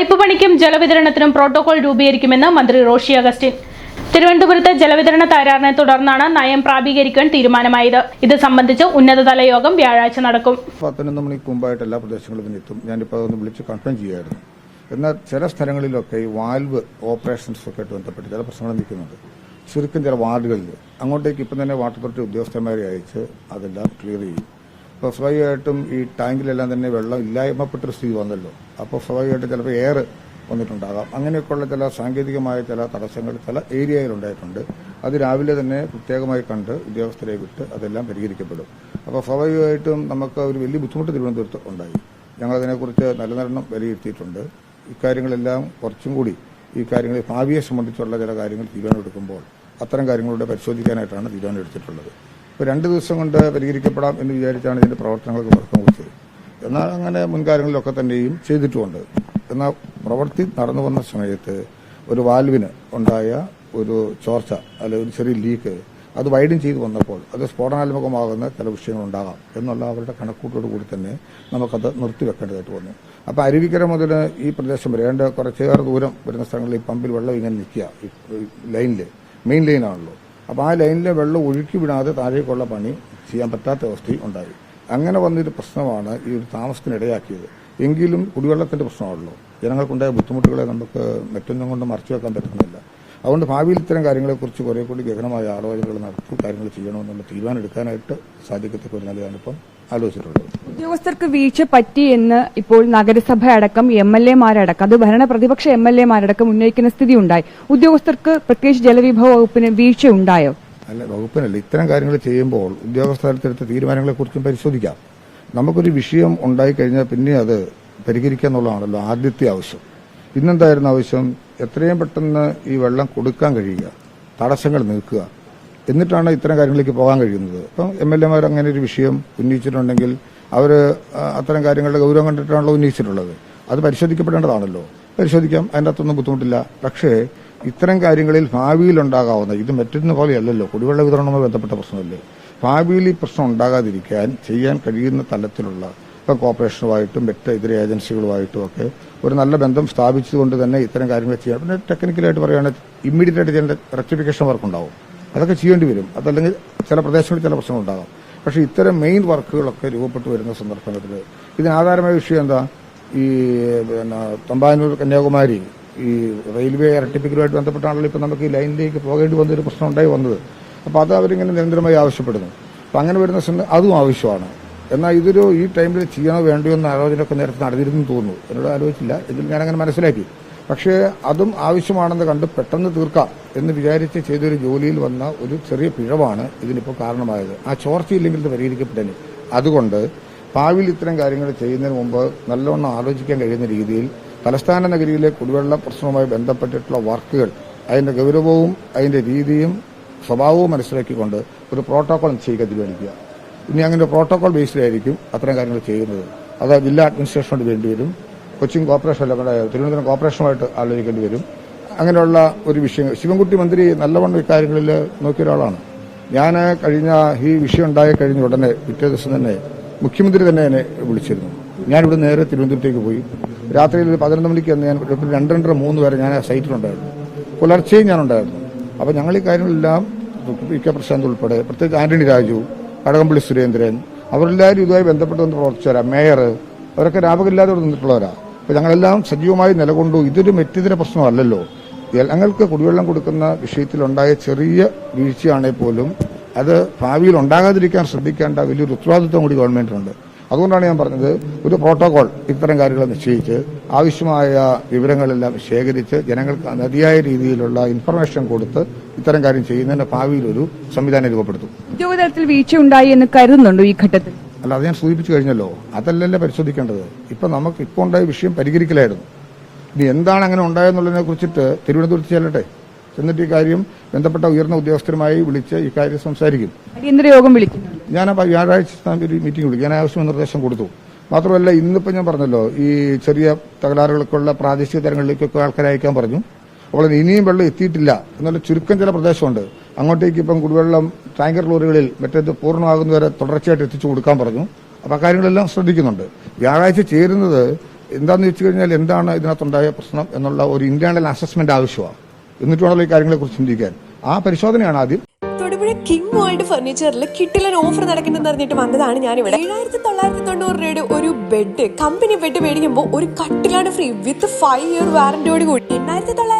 Pipe പണിക്കും ജലവിതരണത്തിനും protocol രൂപീകരിക്കുമെന്ന് മന്ത്രി റോഷി അഗസ്റ്റിൻ. തിരുവനന്തപുരത്ത് ജലവിതരണ തകരാറിനെ തുടർന്നാണ് നയം പ്രാപീകരിക്കാൻ തീരുമാനമായത്. ഇത് സംബന്ധിച്ച് ഉന്നതതല യോഗം വ്യാഴാഴ്ച നടക്കും. പതിനൊന്ന് മണിക്ക് മുമ്പായിട്ട് എല്ലാ പ്രദേശങ്ങളിലും എത്തും ഞാനിപ്പോൾ അതൊന്ന് വിളിച്ച് കൺഫേം ചെയ്യുമായിരുന്നു എന്നാൽ ചില സ്ഥലങ്ങളിലൊക്കെ ഈ വാൽവ് ഓപ്പറേഷൻസ് ഒക്കെ ആയിട്ട് ബന്ധപ്പെട്ട് ചില പ്രശ്നങ്ങൾ നിൽക്കുന്നുണ്ട്. ചുരുക്കം ചില വാർഡുകളിൽ അങ്ങോട്ടേക്ക് ഇപ്പം തന്നെ വാട്ടർ അതോറിറ്റി ഉദ്യോഗസ്ഥന്മാരെ അയച്ച് അതെല്ലാം ക്ലിയർ ചെയ്യും. അപ്പോൾ സ്വാഭാവികമായിട്ടും ഈ ടാങ്കിലെല്ലാം തന്നെ വെള്ളം ഇല്ലായ്മപ്പെട്ടൊരു സ്ഥിതി വന്നല്ലോ. അപ്പോൾ സ്വാഭാവികമായിട്ടും ചിലപ്പോൾ എയർ വന്നിട്ടുണ്ടാകാം. അങ്ങനെയൊക്കെയുള്ള ചില സാങ്കേതികമായ ചില തടസ്സങ്ങൾ ചില ഏരിയയിലുണ്ടായിട്ടുണ്ട് അത് രാവിലെ തന്നെ പ്രത്യേകമായി കണ്ട് ഉദ്യോഗസ്ഥരെ വിട്ട് അതെല്ലാം പരിഹരിക്കപ്പെടും. അപ്പോൾ സ്വാഭാവികമായിട്ടും നമുക്ക് ഒരു വലിയ ബുദ്ധിമുട്ട് തിരുവനന്തപുരത്ത് ഉണ്ടായി. ഞങ്ങളതിനെക്കുറിച്ച് നല്ല നരണം വിലയിരുത്തിയിട്ടുണ്ട്. ഇക്കാര്യങ്ങളെല്ലാം കുറച്ചും കൂടി ഈ കാര്യങ്ങൾ ഭാവിയെ സംബന്ധിച്ചുള്ള ചില കാര്യങ്ങൾ തീരുമാനമെടുക്കുമ്പോൾ അത്തരം കാര്യങ്ങളുടെ പരിശോധിക്കാനായിട്ടാണ് തീരുമാനം എടുത്തിട്ടുള്ളത് ഇപ്പോൾ രണ്ട് ദിവസം കൊണ്ട് പരിഹരിക്കപ്പെടാം എന്ന് വിചാരിച്ചാണ് ഇതിന്റെ പ്രവർത്തനങ്ങൾക്ക് തുടക്കം കുറിച്ചത് എന്നാൽ അങ്ങനെ മുൻകാലങ്ങളിലൊക്കെ തന്നെയും ചെയ്തിട്ടുമുണ്ട് എന്നാൽ പ്രവൃത്തി നടന്നു വന്ന സമയത്ത് ഒരു വാൽവിന് ഉണ്ടായ ഒരു ചോർച്ച അല്ലെ ഒരു ചെറിയ ലീക്ക് അത് വൈഡൻ ചെയ്തു വന്നപ്പോൾ അത് സ്ഫോടനാത്മകമാകുന്ന ചില വിഷയങ്ങൾ ഉണ്ടാകാം എന്നുള്ള അവരുടെ കണക്കൂട്ടോട് കൂടി തന്നെ നമുക്കത് നിർത്തിവെക്കേണ്ടതായിട്ട് വന്നു. അപ്പോൾ അരുവിക്കര മുതൽ ഈ പ്രദേശം വരെ കുറച്ചേറെ ദൂരം വരുന്ന സ്ഥലങ്ങളിൽ ഈ പമ്പിൽ വെള്ളം ഇങ്ങനെ നിൽക്കുക ലൈനിൽ മെയിൻ ലൈനാണല്ലോ. അപ്പോൾ ആ ലൈനിലെ വെള്ളം ഒഴുക്കി വിടാതെ താഴേക്കുള്ള പണി ചെയ്യാൻ പറ്റാത്ത അവസ്ഥയും ഉണ്ടായി. അങ്ങനെ വന്നൊരു പ്രശ്നമാണ് ഈ ഒരു താമസത്തിന് ഇടയാക്കിയത് എങ്കിലും കുടിവെള്ളത്തിന്റെ പ്രശ്നമാണല്ലോ. ജനങ്ങൾക്കുണ്ടായ ബുദ്ധിമുട്ടുകളെ നമുക്ക് മറ്റൊന്നും കൊണ്ട് മറച്ചു വെക്കാൻ പറ്റുന്നില്ല. അതുകൊണ്ട് ഭാവിയിൽ ഇത്തരം കാര്യങ്ങളെക്കുറിച്ച് കുറെ കൂടി ഗഹനമായ ആലോചനകൾ നടത്തി കാര്യങ്ങൾ ചെയ്യണമെന്നുള്ള തീരുമാനം എടുക്കാനായിട്ട് സാധിക്കത്തക്ക ഒരു നിലയാണ് ഇപ്പം ആലോചിച്ചിട്ടുള്ളത്. ഉദ്യോഗസ്ഥർക്ക് വീഴ്ച പറ്റി എന്ന് ഇപ്പോൾ നഗരസഭ അടക്കം എം എൽ എമാരടക്കം അത് ഭരണ പ്രതിപക്ഷ എം എൽ എമാരടക്കം ഉന്നയിക്കുന്ന സ്ഥിതി ഉണ്ടായി ഉദ്യോഗസ്ഥർക്ക് പ്രത്യേകിച്ച് ജലവിഭവ വകുപ്പിന് വീഴ്ച ഉണ്ടായോ? അല്ല വകുപ്പിനല്ല. ഇത്തരം കാര്യങ്ങൾ ചെയ്യുമ്പോൾ ഉദ്യോഗസ്ഥരത്തിലെടുത്ത തീരുമാനങ്ങളെക്കുറിച്ചും പരിശോധിക്കാം. നമുക്കൊരു വിഷയം ഉണ്ടായി കഴിഞ്ഞാൽ പിന്നെ അത് പരിഹരിക്കുക എന്നുള്ളതാണല്ലോ ആദ്യത്തെ ആവശ്യം. ഇന്നെന്തായിരുന്നു ആവശ്യം? എത്രയും പെട്ടെന്ന് ഈ വെള്ളം കൊടുക്കാൻ കഴിയുക തടസ്സങ്ങൾ നീക്കുക. എന്നിട്ടാണ് ഇത്തരം കാര്യങ്ങളിലേക്ക് പോകാൻ കഴിയുന്നത്. അപ്പം എം എൽ എമാർ അങ്ങനെ ഒരു വിഷയം ഉന്നയിച്ചിട്ടുണ്ടെങ്കിൽ അവർ അത്തരം കാര്യങ്ങളുടെ ഗൗരവം കണ്ടിട്ടാണല്ലോ ഉന്നയിച്ചിട്ടുള്ളത്. അത് പരിശോധിക്കപ്പെടേണ്ടതാണല്ലോ. പരിശോധിക്കാം അതിന്റെ അകത്തൊന്നും ബുദ്ധിമുട്ടില്ല. പക്ഷേ ഇത്തരം കാര്യങ്ങളിൽ ഭാവിയിൽ ഉണ്ടാകാവുന്ന ഇത് മറ്റൊന്നും പോലെയല്ലല്ലോ കുടിവെള്ള വിതരണവുമായി ബന്ധപ്പെട്ട പ്രശ്നമല്ലേ? ഭാവിയിൽ ഈ പ്രശ്നം ഉണ്ടാകാതിരിക്കാൻ ചെയ്യാൻ കഴിയുന്ന തലത്തിലുള്ള ഇപ്പം കോർപ്പറേഷനുമായിട്ടും മറ്റ് ഇതര ഏജൻസികളുമായിട്ടും ഒക്കെ ഒരു നല്ല ബന്ധം സ്ഥാപിച്ചുകൊണ്ട് തന്നെ ഇത്തരം കാര്യങ്ങൾ ചെയ്യാം. പിന്നെ ടെക്നിക്കലായിട്ട് പറയുകയാണെങ്കിൽ ഇമ്മീഡിയറ്റ് ആയിട്ട് ചെയ്യേണ്ട റെക്ടിഫിക്കേഷൻ വർക്ക് ഉണ്ടാവും അതൊക്കെ ചെയ്യേണ്ടി വരും. അതല്ലെങ്കിൽ ചില പ്രദേശങ്ങളിൽ ചില പ്രശ്നങ്ങൾ ഉണ്ടാകാം പക്ഷേ ഇത്തരം മെയിൻ വർക്കുകളൊക്കെ രൂപപ്പെട്ടു വരുന്ന സന്ദർഭത്തിൽ ഇതിനാധാരമായ വിഷയം എന്താ? ഈ പിന്നെ തമ്പാനൂർ കന്യാകുമാരി ഈ റെയിൽവേ ഇരട്ടിപ്പിക്കലുമായിട്ട് ബന്ധപ്പെട്ടാണല്ലോ ഇപ്പം നമുക്ക് ഈ ലൈനിലേക്ക് പോകേണ്ടി വന്നൊരു പ്രശ്നം ഉണ്ടായി വന്നത്. അപ്പോൾ അത് അവരിങ്ങനെ നിരന്തരമായി ആവശ്യപ്പെടുന്നു. അപ്പം അങ്ങനെ വരുന്ന അതും ആവശ്യമാണ്. എന്നാൽ ഇതൊരു ഈ ടൈമിൽ ചെയ്യണോ വേണ്ടോ എന്ന ആലോചനയൊക്കെ നേരത്തെ നടന്നിരുന്നു തോന്നുന്നു. എന്നോട് ആലോചിച്ചില്ല. ഇതിൽ ഞാനങ്ങനെ മനസ്സിലാക്കി. പക്ഷേ അതും ആവശ്യമാണെന്ന് കണ്ട് പെട്ടെന്ന് തീർക്കാം. എന്ന് വിചാരിച്ച് ചെയ്തൊരു ജോലിയിൽ വന്ന ഒരു ചെറിയ പിഴവാണ് ഇതിനിപ്പോൾ കാരണമായത്. ആ ചോർച്ചയില്ലെങ്കിൽ ഇത് പരിഹരിക്കപ്പെട്ടതിന് അതുകൊണ്ട് ഭാവിയിൽ ഇത്തരം കാര്യങ്ങൾ ചെയ്യുന്നതിന് മുമ്പ് നല്ലവണ്ണം ആലോചിക്കാൻ കഴിയുന്ന രീതിയിൽ തലസ്ഥാന നഗരിയിലെ കുടിവെള്ള പ്രശ്നവുമായി ബന്ധപ്പെട്ടിട്ടുള്ള വർക്കുകൾ അതിന്റെ ഗൗരവവും അതിന്റെ രീതിയും സ്വഭാവവും മനസ്സിലാക്കിക്കൊണ്ട് ഒരു പ്രോട്ടോകോൾ നിശ്ചയിക്കാൻ തീരുമാനിക്കുക. ഇനി അങ്ങനെ പ്രോട്ടോകോൾ ബേസിലായിരിക്കും അത്തരം കാര്യങ്ങൾ ചെയ്യുന്നത്. അത് ജില്ലാ അഡ്മിനിസ്ട്രേഷനോട് വേണ്ടിവരും കൊച്ചിൻ കോർപ്പറേഷൻ അല്ല തിരുവനന്തപുരം കോർപ്പറേഷനുമായിട്ട് ആലോചിക്കേണ്ടി വരും. അങ്ങനെയുള്ള ഒരു വിഷയം ശിവൻകുട്ടി മന്ത്രി നല്ലവണ്ണം ഇക്കാര്യങ്ങളിൽ നോക്കിയ ഒരാളാണ്. ഞാൻ കഴിഞ്ഞ ഈ വിഷയം ഉണ്ടായി കഴിഞ്ഞ ഉടനെ പിറ്റേ ദിവസം തന്നെ മുഖ്യമന്ത്രി തന്നെ എന്നെ വിളിച്ചിരുന്നു. ഞാനിവിടെ നേരെ തിരുവനന്തപുരത്തേക്ക് പോയി. രാത്രിയിൽ ഒരു പതിനൊന്ന് മണിക്ക് അന്ന് ഞാൻ രണ്ടര മൂന്ന് വരെ ഞാൻ ആ സൈറ്റിലുണ്ടായിരുന്നു പുലർച്ചെയും ഞാനുണ്ടായിരുന്നു അപ്പോൾ ഞങ്ങൾ ഈ കാര്യങ്ങളെല്ലാം പി കെ പ്രശാന്ത് ഉൾപ്പെടെ പ്രത്യേകിച്ച് ആന്റണി രാജു കടകംപള്ളി സുരേന്ദ്രൻ അവരെല്ലാവരും ഇതുമായി ബന്ധപ്പെട്ട് വന്ന് പ്രവർത്തിച്ചവരാ. മേയർ അവരൊക്കെ രാപകമില്ലാതെ നിന്നിട്ടുള്ളവരാ. അപ്പോൾ ഞങ്ങളെല്ലാം സജീവമായി നിലകൊണ്ടു. ഇതൊരു മെറ്റിതിര പ്രശ്നമല്ലല്ലോ. ഞങ്ങൾക്ക് കുടിവെള്ളം കൊടുക്കുന്ന വിഷയത്തിലുണ്ടായ ചെറിയ വീഴ്ചയാണെങ്കിൽ പോലും അത് ഭാവിയിൽ ഉണ്ടാകാതിരിക്കാൻ ശ്രദ്ധിക്കേണ്ട വലിയൊരു ഉത്തരവാദിത്വം കൂടി ഗവൺമെന്റിനുണ്ട്. അതുകൊണ്ടാണ് ഞാൻ പറഞ്ഞത് ഒരു പ്രോട്ടോകോൾ ഇത്തരം കാര്യങ്ങൾ നിശ്ചയിച്ച് ആവശ്യമായ വിവരങ്ങളെല്ലാം ശേഖരിച്ച് ജനങ്ങൾക്ക് മതിയായ രീതിയിലുള്ള ഇൻഫർമേഷൻ കൊടുത്ത് ഇത്തരം കാര്യം ചെയ്യുന്നതിന്റെ ഭാവിയിൽ ഒരു സംവിധാനം രൂപപ്പെടുത്തും. ഉദ്യോഗതലത്തിൽ വീഴ്ച ഉണ്ടായി എന്ന് കരുതുന്നുണ്ടോ ഈ ഘട്ടത്തിൽ? അല്ല അത് ഞാൻ സൂചിപ്പിച്ചു കഴിഞ്ഞല്ലോ. അതല്ലല്ലേ പരിശോധിക്കേണ്ടത്? ഇപ്പൊ നമുക്ക് ഇപ്പോൾ ഉണ്ടായ വിഷയം പരിഹരിക്കലായിരുന്നു. ഇനി എന്താണ് അങ്ങനെ ഉണ്ടായെന്നുള്ളതിനെ കുറിച്ചിട്ട് തിരുവനന്തപുരത്ത് ചെല്ലട്ടെ. എന്നിട്ട് ഈ കാര്യം ബന്ധപ്പെട്ട ഉയർന്ന ഉദ്യോഗസ്ഥരുമായി വിളിച്ച് ഈ കാര്യം സംസാരിക്കും. അടിയന്തര യോഗം വിളിക്കുന്നുണ്ട്? ഞാൻ വ്യാഴാഴ്ച ഒരു മീറ്റിംഗ് വിളിക്കും. ഞാൻ ആവശ്യം നിർദ്ദേശം കൊടുത്തു. മാത്രമല്ല ഇന്നിപ്പോൾ ഞാൻ പറഞ്ഞല്ലോ ഈ ചെറിയ തകരാറുകൾക്കുള്ള പ്രാദേശിക തലങ്ങളിലേക്കൊക്കെ ആൾക്കാരെ അയക്കാൻ പറഞ്ഞു. അപ്പോൾ ഇനിയും വെള്ളം എത്തിയിട്ടില്ല എന്നുള്ള ചുരുക്കം ചില പ്രദേശമുണ്ട്. അങ്ങോട്ടേക്ക് ഇപ്പം കുടിവെള്ളം ടാങ്കർ ലോറികളിൽ മറ്റേത് പൂർണമാകുന്നവരെ തുടർച്ചയായിട്ട് എത്തിച്ചു കൊടുക്കാൻ പറഞ്ഞു. അപ്പോൾ ആ കാര്യങ്ങളെല്ലാം ശ്രദ്ധിക്കുന്നുണ്ട്. വ്യാഴാഴ്ച ചേരുന്നത് എന്താന്ന് വെച്ച് കഴിഞ്ഞാൽ എന്താണ് ഇതിനകത്തുണ്ടായ പ്രശ്നം എന്നുള്ള ഒരു ഇന്റേണൽ അസസ്മെന്റ് ആവശ്യമാണ്. എന്നിട്ട് വേണമല്ലോ ഈ കാര്യങ്ങളെ കുറിച്ച് ചിന്തിക്കാൻ. ആ പരിശോധനയാണ് ആദ്യം. കിങ് വേൾഡ് ഫർണിച്ചറിൽ കിട്ടിലൻ ഓഫർ നടക്കുന്നെന്ന് അറിഞ്ഞിട്ട് വന്നതാണ് ഞാൻ ഇവിടെ ഏഴായിരത്തി തൊള്ളായിരത്തി തൊണ്ണൂറ് രൂപയുടെ ഒരു ബെഡ് കമ്പനി ബെഡ് മേടിക്കുമ്പോൾ ഒരു കട്ടിലാണ് ഫ്രീ വിത്ത് ഫൈവ് ഇയർ വാറന്റിയോട് കൂടി. എണ്ണായിരത്തി തൊള്ളായിരം